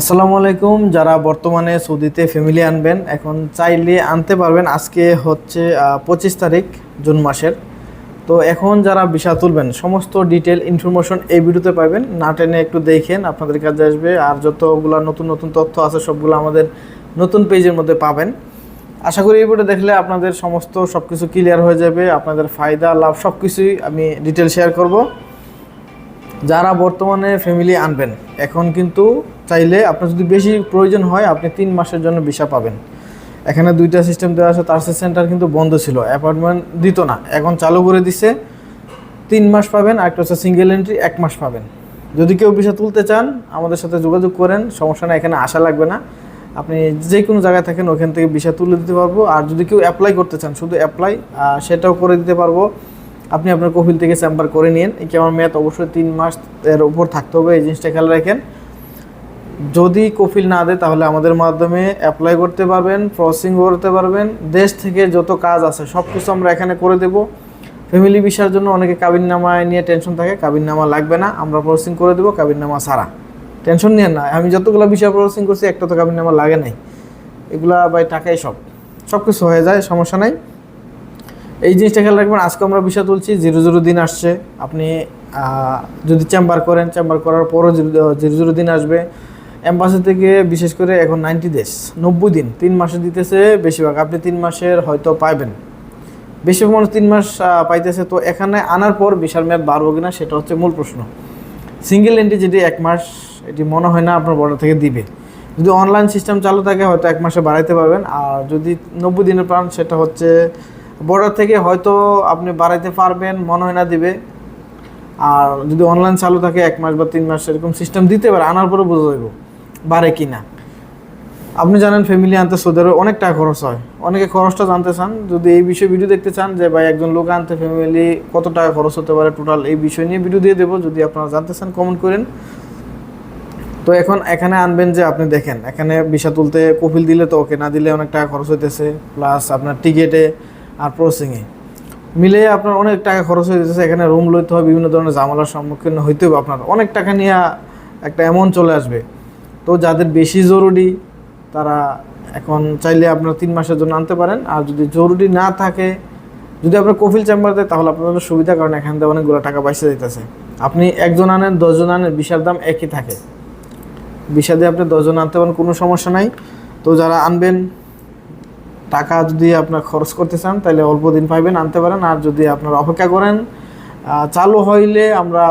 আসসালামু আলাইকুম। যারা বর্তমানে সৌদিতে ফ্যামিলি আনবেন, এখন চাইলে আনতে পারবেন। আজকে হচ্ছে পঁচিশ তারিখ, জুন মাসের। তো এখন যারা ভিসা তুলবেন, সমস্ত ডিটেল ইনফরমেশন এই ভিডিওতে পাবেন। না টেনে একটু দেখেন, আপনাদের কাছে আসবে। আর যতগুলো নতুন নতুন তথ্য আছে, সবগুলো আমাদের নতুন পেজের মধ্যে পাবেন। আশা করি এই ভিডিও দেখলে আপনাদের সমস্ত সব কিছু ক্লিয়ার হয়ে যাবে। আপনাদের ফায়দা, লাভ সব কিছুই আমি ডিটেল শেয়ার করব। যারা বর্তমানে ফ্যামিলি আনবেন, এখন কিন্তু চাইলে আপনার যদি বেশি প্রয়োজন হয়, আপনি তিন মাসের জন্য ভিসা পাবেন। এখানে দুইটা সিস্টেম দেওয়া আছে তারসের সেন্টার কিন্তু বন্ধ ছিল অ্যাপার্টমেন্ট দিত না। এখন চালু করে দিছে, তিন মাস পাবেন, আর একটা হচ্ছে সিঙ্গেল এন্ট্রি এক মাস পাবেন। যদি কেউ ভিসা তুলতে চান, আমাদের সাথে যোগাযোগ করেন, সমস্যা না এখানে আসা লাগবে না। আপনি যে কোনো জায়গায় থাকেন, ওখান থেকে ভিসা তুলে দিতে পারব। আর যদি কেউ অ্যাপ্লাই করতে চান, শুধু অ্যাপ্লাই সেটাও করে দিতে পারব। আপনি আপনার কফিল থেকে চেম্বার করে নিন। এই আমার মেয়াদ অবশ্যই তিন মাস এর উপর থাকতে হবে, এই জিনিসটা খেয়াল রাখেন। যদি কফিল না দেয়, তাহলে আমাদের মাধ্যমে অ্যাপ্লাই করতে পারবেন প্রসেসিং করতে পারবেন। দেশ থেকে যত কাজ আছে সব কিছু আমরা এখানে করে দেব। ফ্যামিলি বিষয়ের জন্য অনেকে কাবিননামায় নিয়ে টেনশন থাকে, কাবিননামা লাগবে না, আমরা প্রসেসিং করে দেবো, কাবিননামা ছাড়া। টেনশন নিয়ে না, আমি যতগুলো বিষয় প্রসেসিং করছি, একটা তো কাবিননামা লাগে নাই। এগুলা বাই টাকাই সব। সব কিছু হয়ে যায়, সমস্যা নাই। এই জিনিসটা খেয়াল রাখবেন, আজকে আমরা বিষয় তুলছি, জিরো জিরো দিন আসছে, আপনি যদি চেম্বার করেন, চেম্বার করার পরও জিরো জিরো দিন আসবে। অ্যাম্বাসি থেকে বিশেষ করে এখন নাইনটি ডেজ নব্বই দিন, তিন মাসে দিতেছে বেশিরভাগ, আপনি তিন মাসের হয়তো পাইবেন। বেশিরভাগ মানুষ তিন মাস পাইতেছে, তো এখানে আনার পর বিশাল মেয়াদ বাড়বো কিনা সেটা হচ্ছে মূল প্রশ্ন। সিঙ্গেল এন্ট্রি যেটি এক মাস, এটি মনে হয় না আপনার বর্ডার থেকে দিবে। যদি অনলাইন সিস্টেম চালু থাকে, হয়তো এক মাসে বাড়াইতে পারবেন, আর যদি নব্বই দিনের প্ল্যান সেটা হচ্ছে বর্ডার থেকে হয়তো আপনি বাড়াইতে পারবেন, মনে হয় না দিবে। আর যদি অনলাইন চালু থাকে, এক মাস বা তিন মাস এরকম সিস্টেম দিতে পারে, আনার পরে বোঝা যাইব বাড়ে কি না আপনি জানেন ফ্যামিলি আনতে সৌদি অনেক টাকা খরচ হয়। অনেকে খরচটা জানতে চান, যদি এই বিষয়ে ভিডিও দেখতে চান যে, ভাই, একজন লোক আনতে ফ্যামিলি কত টাকা খরচ হতে পারে টোটাল এই বিষয় নিয়ে ভিডিও দিয়ে দেবো, যদি আপনারা জানতে চান কমেন্ট করেন। তো এখন এখানে আনবেন যে, আপনি দেখেন, এখানে ভিসা তুলতে কপিল দিলে তো ওকে না দিলে অনেক টাকা খরচ হইতেছে। প্লাস আপনার টিকিটে আর প্রসেসিংয়ে মিলে আপনার অনেক টাকা খরচ হয়ে যেতেছে এখানে রুম লইতে হবে বিভিন্ন ধরনের ঝামেলার সম্মুখীন হইতে হবে আপনার। অনেক টাকা নিয়ে একটা অ্যামাউন্ট চলে আসবে। তো যাদের বেশি জরুরি, তারা এখন চাইলে আপনার তিন মাসের জন্য আনতে পারেন। আর যদি জরুরি না থাকে, যদি আপনার কফিল চেম্বার দেয়, তাহলে আপনাদের সুবিধা, কারণ এখান থেকে অনেকগুলো টাকা বাইসে দিতেছে। আপনি একজন আনেন, দশজন আনেন বিশার দাম একই থাকে। বিশা দিয়ে আপনি দশজন আনতে পারেন, কোনো সমস্যা নাই। তো যারা আনবেন টাকা যদি আপনার খরচ করতে চান, তাহলে অল্প দিন পাইবেন, আনতে পারেন। আর যদি আপনারা অপেক্ষা করেন চালু হইলে আমরা